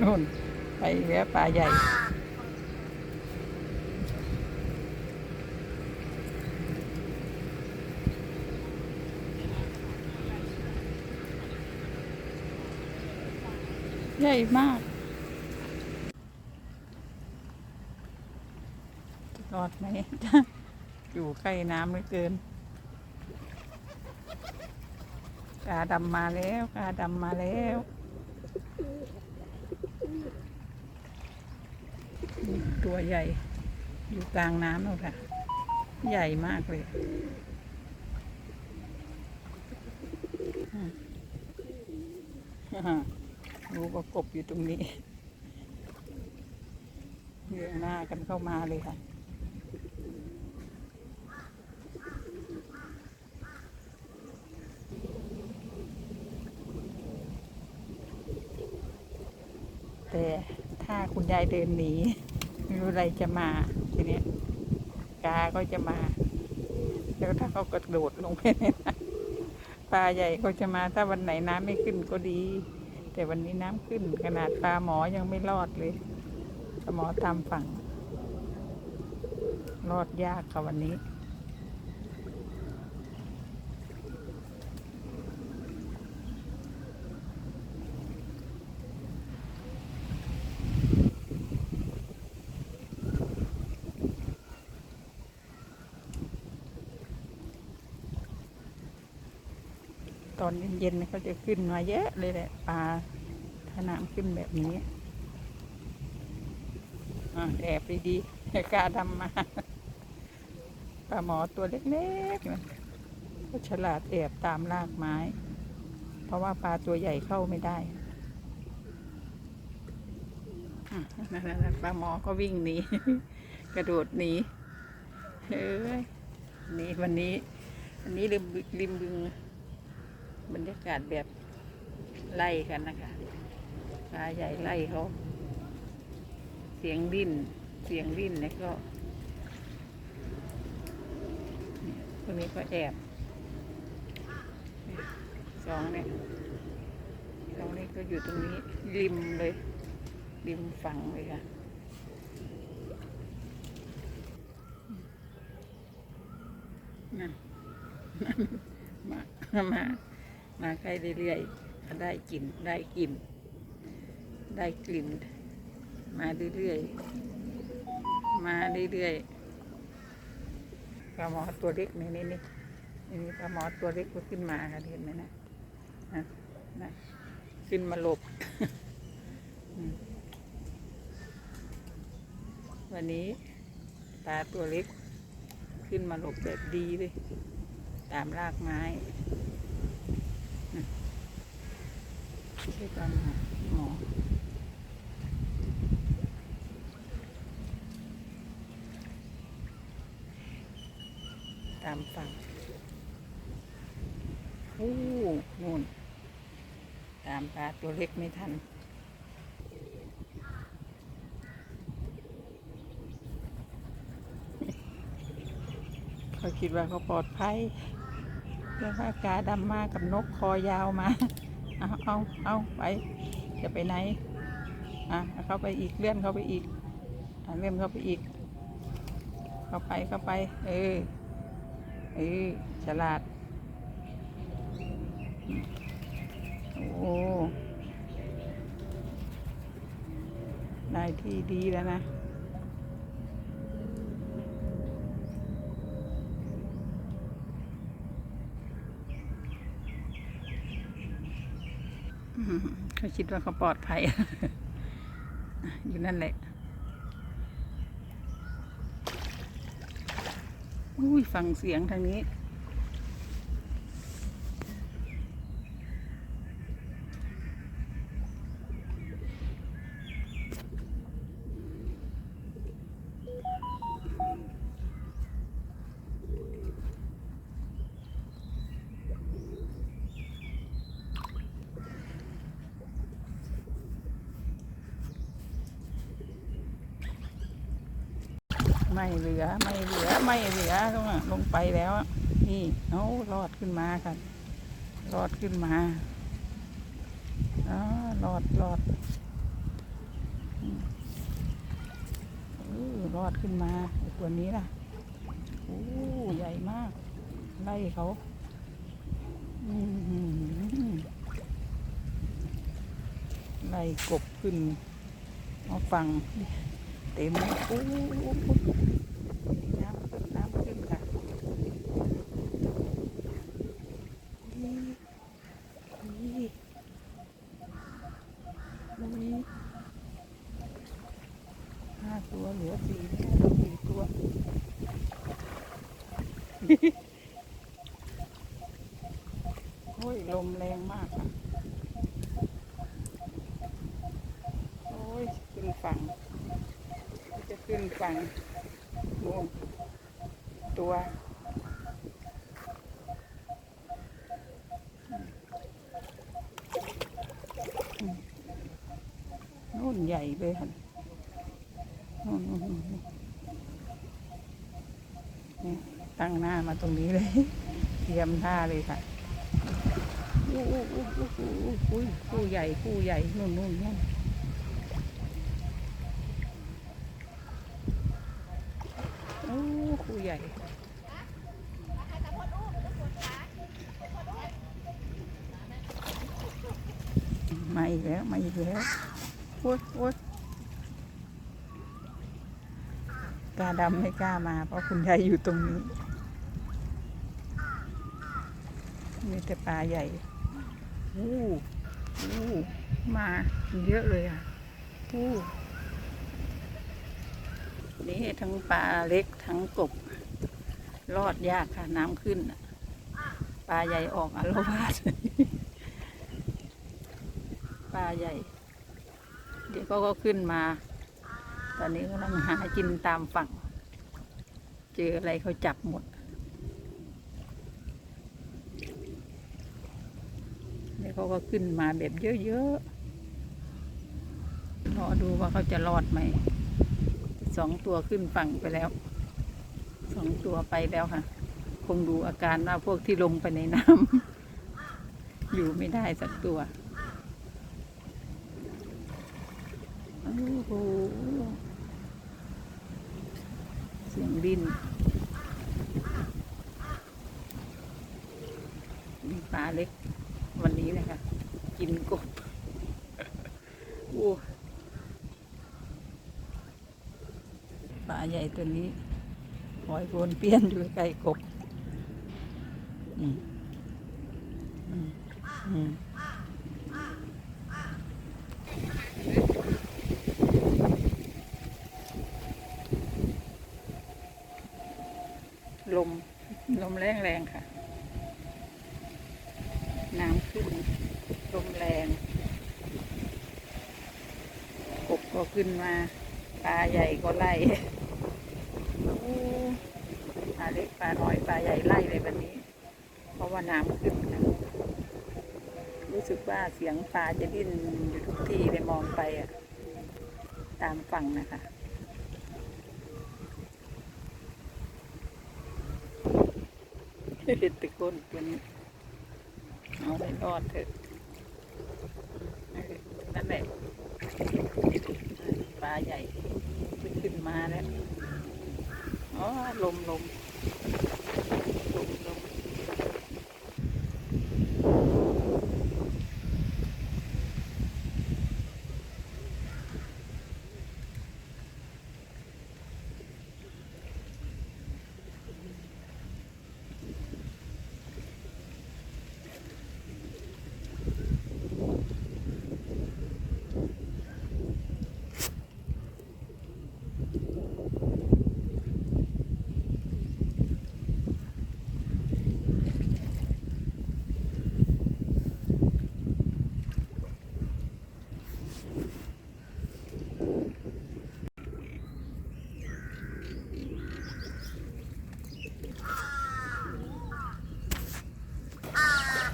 นู่นไปแล้วปลาใหญ่ ใหญ่มากจะรอดไหมอยู่ใกล้น้ำเหลือเกินกาดำมาแล้วกาดำมาแล้ว ตัวใหญ่ อยู่กลางน้ำแล้วค่ะ ใหญ่มากเลยอืมอ่ารู้ว่ากบอยู่ตรงนี้เรียงหน้ากันเข้ามาเลยค่ะ แต่ถ้าคุณยายเดินหนีไม่รู้อะไรจะมาทีเนี้ยกาก็จะมา แล้วถ้าเขากระโดดลงไปในน้ำปลาใหญ่ก็จะมาถ้าวันไหนน้ำไม่ขึ้นก็ดี แต่วันนี้น้ำขึ้น ขนาดปลาหมอยังไม่รอดเลยปลาหมอตามฝั่ง รอดยากค่ะวันนี้ ตอนเย็นๆเขาจะขึ้นมาเยอะเลยแหละปลาถ้าน้ำขึ้นแบบนี้แอบดีๆกล้าดำมาปลาหมอตัวเล็กๆนะก็ฉลาดแอบตามรากไม้ เพราะว่าปลาตัวใหญ่เข้าไม่ได้นั่นปลาหมอก็วิ่งหนีกระโดดหนีเฮ้ยนี่วันนี้วันนี้ริมริมบึง บรรยากาศแบบไล่กันนะคะปลาใหญ่ไล่เขา เสียงดิ้น เสียงดิ้นแล้วก็คนนี้ก็แอบสองเนี่ยสองนี่ก็อยู่ตรงนี้ริมเลย ริมฝั่งเลยค่ะนั่นมามา มาใกล้เรื่อยๆก็ได้กลิ่นได้กลิ่น ได้กลิ่น มาเรื่อยๆมาเรื่อยๆปลาหมอตัวเล็กนี่นี่นี่นี่นี่ปลาหมอตัวเล็กก็ขึ้นมาค่ะเห็นไหมนะนะนะขึ้นมาหลบวันนี้ปลาตัวเล็ก ขึ้นมาหลบแบบดีเลย ตามรากไม้ ช่วยกันหมอตามฝั่งโอ้นู่น ตามปลาตัวเล็กไม่ทัน เขาคิดว่าเขาปลอดภัยเรื่องว่ากาดำมากับนกคอยาวมา เอาเอาเอาไปจะไปไหนอะเข้าไปอีกเลื่อนเข้าไปอีกอะเลื่อนเข้าไปอีก เข้าไปเข้าไป เออเออฉลาดโอ้ได้ที่ดีแล้วนะ เขาคิดว่าเขาปลอดภัย อยู่นั่นแหละอุ้ยฟังเสียงทางนี้ ไม่เหลือไม่เหลือไม่เหลือลงลงไปแล้วนี่เอารอดขึ้นมาค่ะรอดขึ้นมาอ๋อรอดรอดอืมเออรอดขึ้นมาตัวนี้ล่ะโอ้ใหญ่มาก ไล่เขาไล่กบขึ้นมาฟัง เต็มอู้น้ำน้ำขึ้นค่ะนี่นี่นี่ห้าตัวเหลือสี่สี่ตัวโอ้ยลมแรงมากค่ะ โอ้ยขึ้นฝั่ง นฝั่งโน่นตัวนู่นใหญ่เลยค่ะนู่นนี่ตั้งหน้ามาตรงนี้เลย เตรียมท่าเลยค่ะอู้อู้อู้อู้อู้อู้อู้ใหญ่คู่ใหญ่นู่นนู่นนู่น โอ้คู่ใหญ่มาอีกแล้ว มาอีกแล้วโอ๊ยโอ๊ยกล้าดำไม่กล้ามา เพราะคุณยายอยู่ตรงนี้ มีแต่ปลาใหญ่อู้อู้มาเยอะเลยอะอู้ นี่ทั้งปลาเล็กทั้งกบ รอดยากค่ะ น้ำขึ้น ปลาใหญ่ออกอารวาสปลาใหญ่ เดี๋ยวเขาก็ขึ้นมา ตอนนี้กำลังหากินตามฝั่ง เจออะไรเขาจับหมด เดี๋ยวเขาก็ขึ้นมาแบบเยอะๆรอดูว่าเขาจะรอดไหม สองตัวขึ้นฝั่งไปแล้ว สองตัวไปแล้วค่ะ คงดูอาการว่าพวกที่ลงไปในน้ำ อยู่ไม่ได้สักตัว โอ้โห เสียงดินมีปลาเล็กวันนี้นะคะกินกบโอ้ปลา ใหญ่ตัวนี้หอยโกนเปี้ยนอยู่ใกล้กบลม ลมแรงแรงๆค่ะ น้ำขึ้น ลมแรง กบก็ขึ้นมา ปลาใหญ่ก็ไล่ ปลาเล็กปลาน้อยปลาใหญ่ไล่เลยวันนี้ เพราะว่าน้ำขึ้นค่ะรู้สึกว่าเสียงปลาจะดิ้นอยู่ทุกที่เลยมองไปอะตามฝั่งนะคะเห็นตะก้นตัวนี้เอาไปรอดเถอะนั่นแหละปลาใหญ่ขึ้นมาแล้ว อ๋อลมลมลมลม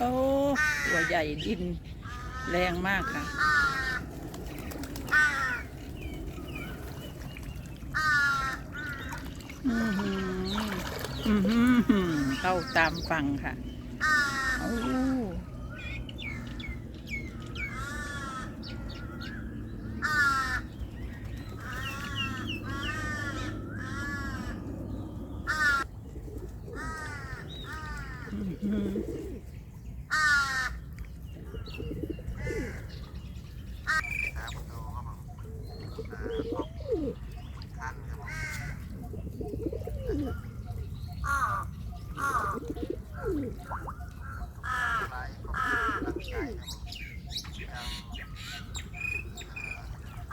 โอ้ ตัวใหญ่ดินแรงมากค่ะอือหืออือหือเข้าตามฟังค่ะโอ้ อืม หาประตูครับผมอ่าพบคันครับผมไล่ผมตั้งใจครับผมยัง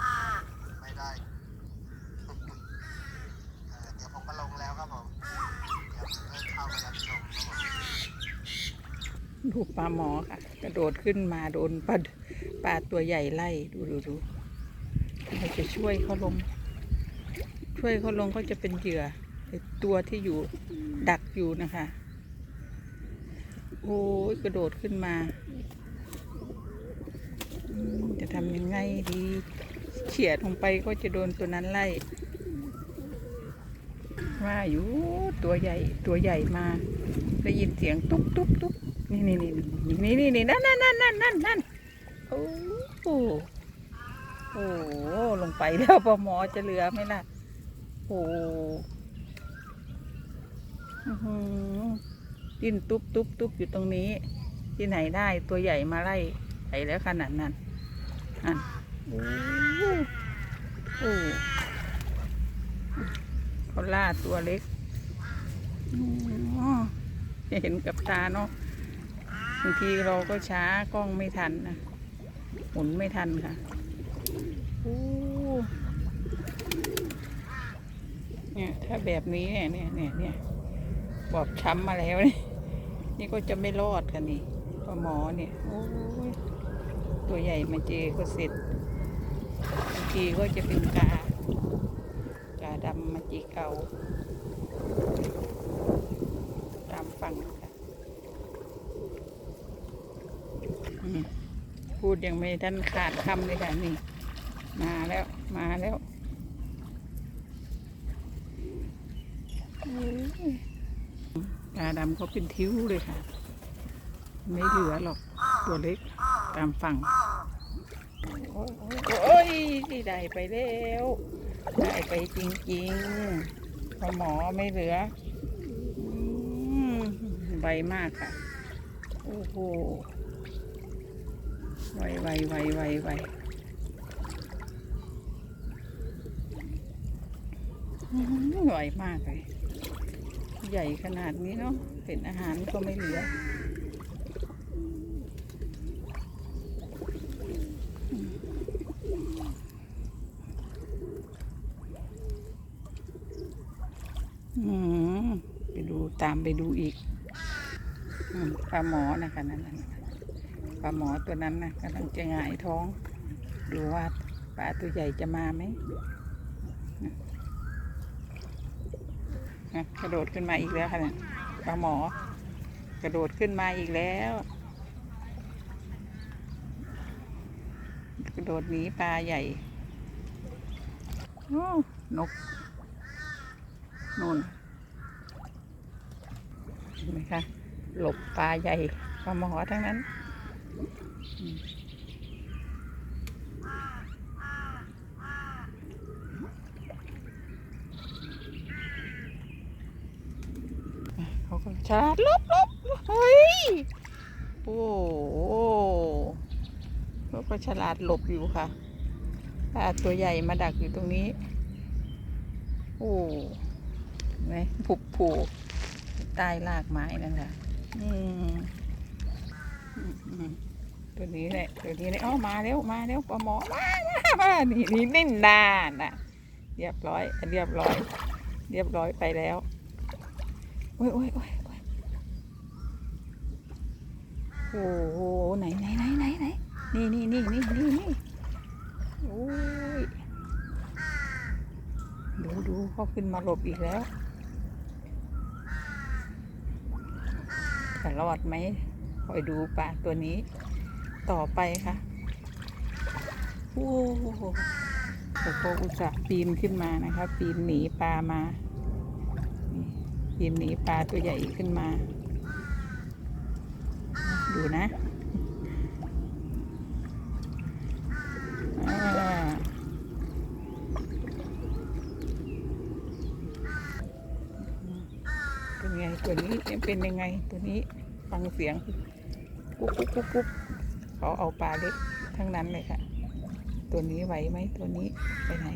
อ่าไม่ได้เอ่อเดี๋ยวผมก็ลงแล้วครับผมเดี๋ยวเริ่มเข้าไปรับชมครับผม ดู ปลาหมอค่ะ กระโดดขึ้นมาโดนปลาปลาตัวใหญ่ไล่ดูดูดูเราจะช่วยเขาลง ช่วยเขาลงเขาจะเป็นเหยื่อตัวที่อยู่ดักอยู่นะคะ โอ้ยกระโดดขึ้นมา จะทำยังไงดีเฉียดลงไปก็จะโดนตัวนั้นไล่ว่าอยู่ตัวใหญ่ตัวใหญ่มาได้ยินเสียงตุ๊บตุ๊บตุ๊บ นี่นี่นี่นี่นี่นี่นั่นนั่นนั่นนั่นนั่นนั่นโอ้โหโอ้โหลงไปแล้วปอหมอจะเหลือไหมล่ะโอ้หือดิ้นตุ๊บตุ๊บตุ๊บอยู่ตรงนี้ ที่ไหนได้ตัวใหญ่มาไล่ไปแล้วขนาดนั้นนั่นโอ้โหโอ้เขาล่าตัวเล็กอ๋อเห็นกับตาเนาะางทีเราก็ช้ากล้องไม่ทันนะหมุนไม่ทันค่ะโอ้เนี่ยถ้าแบบนี้เนี่ยเนี่ยเนี่ยเนี่ยบอบช้ำมาแล้วเนี่ยนี่ก็จะไม่รอดค่ะนี่ปลาหมอเนี่ยโอ้ยตัวใหญ่มาเจอก็เสร็จบางทีก็จะเป็นกากาดำมาจีเกา ตามฟังค่ะอืม พูดยังไม่ทันขาดคำเลยค่ะนี่ มาแล้วมาแล้วตาดำเขาเป็นทิ้วเลยค่ะ ไม่เหลือหรอกตัวเล็กตามฝั่ง โอ้ยนี่ได้ไปแล้วได้ไปจริงๆพอหมอไม่เหลืออืมไวมากค่ะ โอ้โห ไวไวไวไวไวอื้อหือไวมากเลย ใหญ่ขนาดนี้เนาะเป็นอาหารก็ไม่เหลืออืมไปดูตามไปดูอีกอืมปลาหมอนะคะนั่นนะ ลาหมอตัวนั้นนะกำลังจะหงายท้อง ดูว่าปลาตัวใหญ่จะมาไหมอะกระโดดขึ้นมาอีกแล้วค่ะเนี่ยปลาหมอ กระโดดขึ้นมาอีกแล้ว กระโดดหนีปลาใหญ่นกนู่นเห็นไหมคะหลบปลาใหญ่ปลาหมอทั้งนั้น เขาก็ฉลาดหลบลบเฮ้ย โอ้โหเขาก็ฉลาดหลบอยู่ค่ะปลาตัวใหญ่มาดักอยู่ตรงนี้ โอ้ไหมผุบผูใต้รากไม้นั่นแหละอืมอืม ตัวนี้แหละตัวนี้แหละอ๋อมาแล้วมาแล้วปลาหมอมามามานี่นี่นิ่นนานน่ะ เรียบร้อย เรียบร้อย เรียบร้อยไปแล้วโอ้ยโอ้ยโอ้ยโอ้ยโอ้โหไหนไหนไหนไหนไหนนี่นี่นี่นี่นี่นี่โอ้ยดูดูเขาขึ้นมาหลบอีกแล้วจะรอดไหมคอยดูปลาตัวนี้ ต่อไปค่ะโอ้โหโอ้โหอุตสาปีนขึ้นมานะคะ ปีนหนีปลามาปีนหนีปลาตัวใหญ่ขึ้นมา ดูนะเป็นไงตัวนี้เป็นยังไงตัวนี้ฟังเสียงกุ๊กกุ๊กกุ๊กกุ๊ก เขาเอาปลาเล็กทั้งนั้นเลยค่ะ ตัวนี้ไหวไหมตัวนี้ไปไหน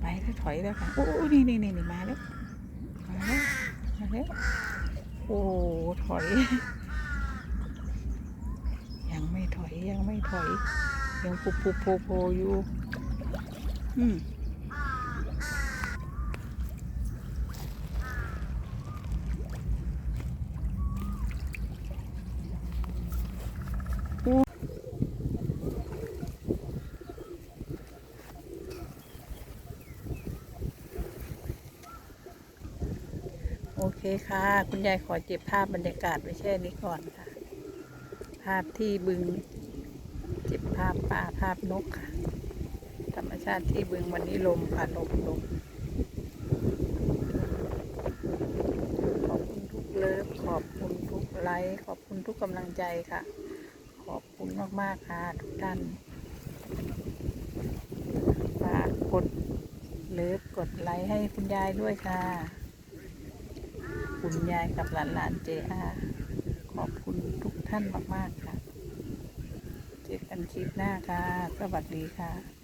ไปแล้วถอยแล้วค่ะ โอ้โอ้นี่นี่นี่มาแล้ว มาแล้ว มาแล้ว โอ้ถอย ยังไม่ถอยยังไม่ถอย ยังปุบปุบโผโผอยู่ อืม ค่ะ คุณยายขอเก็บภาพบรรยากาศไว้แค่นี้ก่อนค่ะ ภาพที่บึง เก็บภาพป่าภาพนกค่ะ ธรรมชาติที่บึงวันนี้ลมค่ะลมลมขอบคุณทุกเลิฟขอบคุณทุกไลค์ขอบคุณทุกกำลังใจค่ะ ขอบคุณมากๆค่ะทุกท่านฝากกดเลิฟกดไลค์ให้คุณยายด้วยค่ะ คุณยายกับหลานๆเจอาขอบคุณทุกท่านมาก ๆ ค่ะ เจอกันคลิปหน้าค่ะ สวัสดีค่ะ